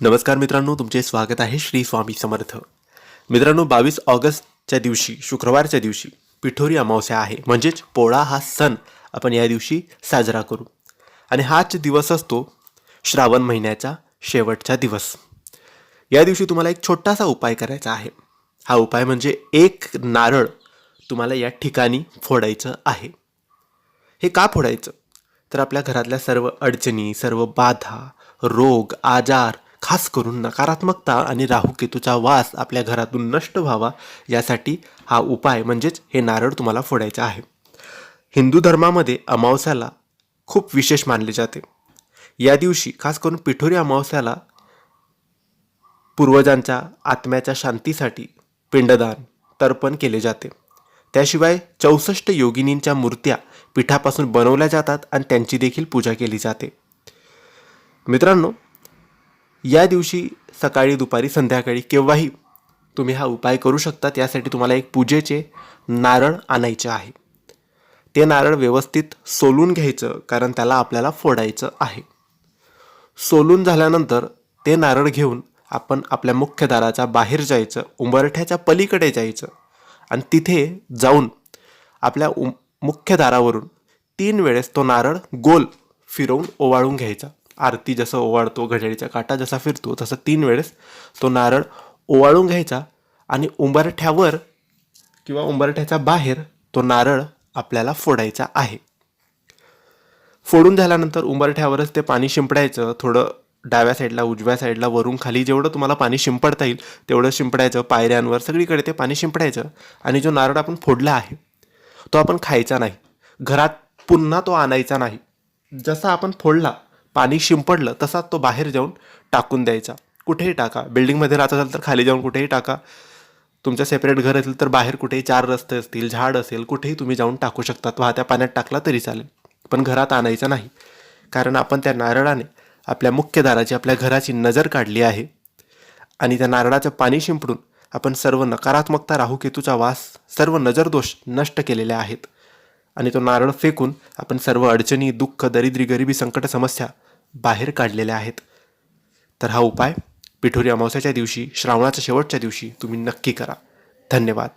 नमस्कार मित्रांनो तुमचे स्वागत आहे श्री स्वामी समर्थ. मित्रांनो बावीस ऑगस्टच्या दिवशी शुक्रवारच्या दिवशी पिठोरी अमावस्या आहे. म्हणजेच पोळा हा सण आपण या दिवशी साजरा करू. आणि हाच दिवस असतो श्रावण महिन्याचा शेवटचा दिवस. या दिवशी तुम्हाला एक छोटासा उपाय करायचा आहे. हा उपाय म्हणजे एक नारळ तुम्हाला या ठिकाणी फोडायचं आहे. हे का फोडायचं? तर आपल्या घरातल्या सर्व अडचणी सर्व बाधा रोग आजार खास करून नकारात्मकता आणि राहुकेतूचा वास आपल्या घरातून नष्ट व्हावा यासाठी हा उपाय म्हणजेच हे नारळ तुम्हाला फोडायचं आहे. हिंदू धर्मामध्ये अमावस्याला खूप विशेष मानले जाते. या दिवशी खास करून पिठोरी अमावस्याला पूर्वजांच्या आत्म्याच्या शांतीसाठी पिंडदान तर्पण केले जाते. त्याशिवाय चौसष्ट योगिनींच्या मूर्त्या पिठापासून बनवल्या जातात आणि त्यांची देखील पूजा केली जाते. मित्रांनो या दिवशी सकाळी दुपारी संध्याकाळी केव्हाही तुम्ही हा उपाय करू शकता त्यासाठी तुम्हाला एक पूजेचे नारळ आणायचे आहे. ते नारळ व्यवस्थित सोलून घ्यायचं कारण त्याला आपल्याला फोडायचं आहे. सोलून झाल्यानंतर ते नारळ घेऊन आपण आपल्या मुख्य दाराच्या बाहेर जायचं उंबरठ्याच्या पलीकडे जायचं आणि तिथे जाऊन आपल्या उम मुख्य दारावरून तीन वेळेस तो नारळ गोल फिरवून ओवाळून घ्यायचा. आरती जसं ओवाळतो घड्याळीचा काटा जसा फिरतो तसं तीन वेळेस तो नारळ ओवाळून घ्यायचा आणि उंबरठ्यावर किंवा उंबरठ्याच्या बाहेर तो नारळ आपल्याला फोडायचा आहे. फोडून झाल्यानंतर उंबरठ्यावरच ते पाणी शिंपडायचं थोडं डाव्या साईडला उजव्या साईडला वरून खाली जेवढं तुम्हाला पाणी शिंपडता येईल तेवढं शिंपडायचं पायऱ्यांवर सगळीकडे ते पाणी शिंपडायचं आणि जो नारळ आपण फोडला आहे तो आपण खायचा नाही. घरात पुन्हा तो आणायचा नाही. जसा आपण फोडला पाणी शिंपडलं तसाच तो बाहेर जाऊन टाकून द्यायचा. कुठेही टाका. बिल्डिंगमध्ये राहत असाल तर खाली जाऊन कुठेही टाका. तुमचं सेपरेट घर असेल तर बाहेर कुठेही चार रस्ते असतील झाड असेल कुठेही तुम्ही जाऊन टाकू शकतात वाहत्या पाण्यात टाकला तरी चालेल. पण घरात आणायचं नाही. कारण आपण त्या नारळाने आपल्या मुख्य दाराची आपल्या घराची नजर काढली आहे. आणि त्या नारळाचं पाणी शिंपडून आपण सर्व नकारात्मकता राहुकेतूचा वास सर्व नजरदोष नष्ट केलेले आहेत. आणि तो नारळ फेकून आपण सर्व अडचणी दुःख दरिद्री गरिबी संकट समस्या बाहेर काढलेल्या आहेत. तर हा उपाय पिठोरी अमावस्याच्या दिवशी श्रावणाच्या शेवटच्या दिवशी तुम्ही नक्की करा. धन्यवाद.